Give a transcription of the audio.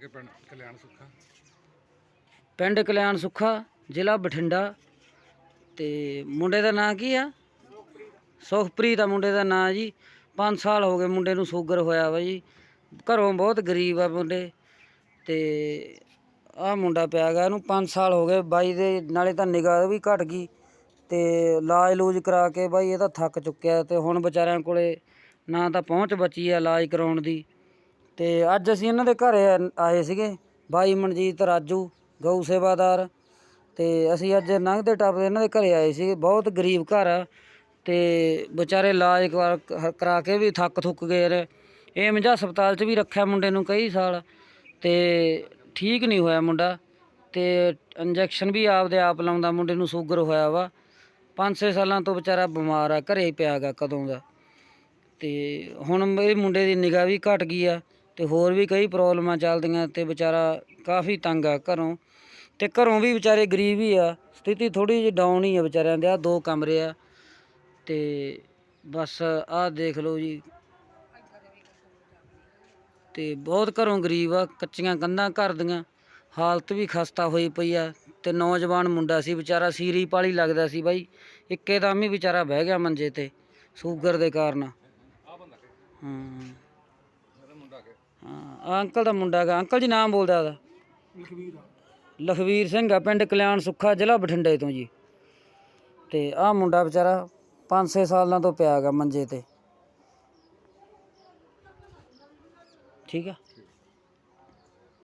ਕੇ ਪਿੰਡ ਕਲਿਆਣ ਸੁੱਖਾ? ਪਿੰਡ ਕਲਿਆਣ ਸੁੱਖਾ, ਜ਼ਿਲ੍ਹਾ ਬਠਿੰਡਾ। ਤੇ ਮੁੰਡੇ ਦਾ ਨਾਂ ਕੀ ਆ? ਸੁਖਪ੍ਰੀਤ ਆ ਮੁੰਡੇ ਦਾ ਨਾਂ ਜੀ। 5 ਸਾਲ ਹੋ ਗਏ ਮੁੰਡੇ ਨੂੰ ਸ਼ੂਗਰ ਹੋਇਆ ਵਾ ਜੀ। ਘਰੋਂ ਬਹੁਤ ਗਰੀਬ ਆ ਮੁੰਡੇ। ਤੇ ਆ ਮੁੰਡਾ ਪਿਆ ਗਿਆ ਇਹਨੂੰ 5 ਸਾਲ ਹੋ ਗਏ। ਬਾਈ ਦੇ ਨਾਲੇ ਤਾਂ ਨਿਗਾਹ ਵੀ ਘਟ ਗਈ। ਤੇ ਇਲਾਜ ਲੂਜ ਕਰਾ ਕੇ ਬਾਈ ਇਹ ਤਾਂ ਥੱਕ ਚੁੱਕਿਆ। ਤੇ ਹੁਣ ਵਿਚਾਰਿਆਂ ਕੋਲੇ ਨਾ ਤਾਂ ਪਹੁੰਚ ਬਚੀ ਆ ਇਲਾਜ ਕਰਾਉਣ ਦੀ। ਤੇ ਅੱਜ ਅਸੀਂ ਇਹਨਾਂ ਦੇ ਘਰੇ ਆਏ ਸੀਗੇ। ਬਾਈ ਮਨਜੀਤ, ਰਾਜੂ, ਗਊ ਸੇਵਾਦਾਰ ਤੇ ਅਸੀਂ ਅੱਜ ਲੰਘਦੇ ਟੱਪਦੇ ਇਹਨਾਂ ਦੇ ਘਰੇ ਆਏ ਸੀ ਬਹੁਤ ਗਰੀਬ ਘਰ ਆ ਤੇ ਵਿਚਾਰੇ ਇਲਾਜ ਕਰਾ- ਕ- ਕਰਾ ਕੇ ਵੀ ਥੱਕ ਥੁੱਕ ਗਏ ਨੇ। ਏਮਜ ਹਸਪਤਾਲ 'ਚ ਵੀ ਰੱਖਿਆ ਮੁੰਡੇ ਨੂੰ ਕਈ ਸਾਲ ਤੇ ਠੀਕ ਨਹੀਂ ਹੋਇਆ ਮੁੰਡਾ ਤੇ ਇੰਜੈਕਸ਼ਨ ਵੀ ਆਪਦੇ ਆਪ ਲਾਉਂਦਾ ਮੁੰਡੇ ਨੂੰ ਸ਼ੂਗਰ ਹੋਇਆ ਵਾ। 5-6 ਸਾਲਾਂ ਤੋਂ ਵਿਚਾਰਾ ਬਿਮਾਰ ਆ, ਘਰੇ ਪਿਆ ਗਾ ਕਦੋਂ ਦਾ। ਤੇ ਹੁਣ ਇਹ ਮੁੰਡੇ ਦੀ ਨਿਗਾਹ ਵੀ ਘਟ ਗਈ ਆ। ਤੇ ਹੋਰ ਵੀ ਕਈ ਪ੍ਰੋਬਲਮਾਂ ਚੱਲਦੀਆਂ ਤੇ ਵਿਚਾਰਾ ਕਾਫੀ ਤੰਗ ਆ ਘਰੋਂ। ਤੇ ਘਰੋਂ ਵੀ ਵਿਚਾਰੇ ਗਰੀਬ ਹੀ ਆ। ਸਥਿਤੀ ਥੋੜੀ ਜਿਹੀ ਡਾਊਨ ਹੀ ਆ ਵਿਚਾਰਿਆਂ ਦੇ। ਆ ਦੋ ਕਮਰੇ ਆ। ਤੇ ਬਸ ਆਹ ਦੇਖ ਲਓ ਜੀ। ਤੇ ਬਹੁਤ ਘਰੋਂ ਗਰੀਬ ਆ। ਕੱਚੀਆਂ ਕੰਧਾਂ ਘਰ ਦੀਆਂ। ਹਾਲਤ ਵੀ ਖਸਤਾ ਹੋਈ ਪਈ ਆ। ਤੇ ਨੌਜਵਾਨ ਮੁੰਡਾ ਸੀ ਵਿਚਾਰਾ। ਸੀਰੀ ਪਾਲੀ ਲੱਗਦਾ ਸੀ ਬਾਈ। ਇੱਕੇ ਦਮ ਹੀ ਵਿਚਾਰਾ ਬਹਿ ਗਿਆ ਮੰਜੇ ਤੇ। ਸ਼ੂਗਰ ਦੇ ਕਾਰਨ। ਆ ਬੰਦਾ ਕੇ ਹਾਂ ਮੁੰਡਾ ਕੇ। ਹਾਂ ਅੰਕਲ ਦਾ ਮੁੰਡਾ ਗਾ ਅੰਕਲ ਜੀ ਨਾਮ ਬੋਲਦਾ ਉਹਦਾ? ਲਖਵੀਰ ਲਖਵੀਰ ਸਿੰਘ ਆ ਪਿੰਡ ਕਲਿਆਣ ਸੁੱਖਾ ਜ਼ਿਲ੍ਹਾ ਬਠਿੰਡੇ ਤੋਂ ਜੀ। ਤੇ ਆਹ ਮੁੰਡਾ ਵਿਚਾਰਾ 5-6 ਸਾਲਾਂ ਤੋਂ ਪਿਆ ਗਾ ਮੰਜੇ ਤੇ। ਠੀਕ ਆ?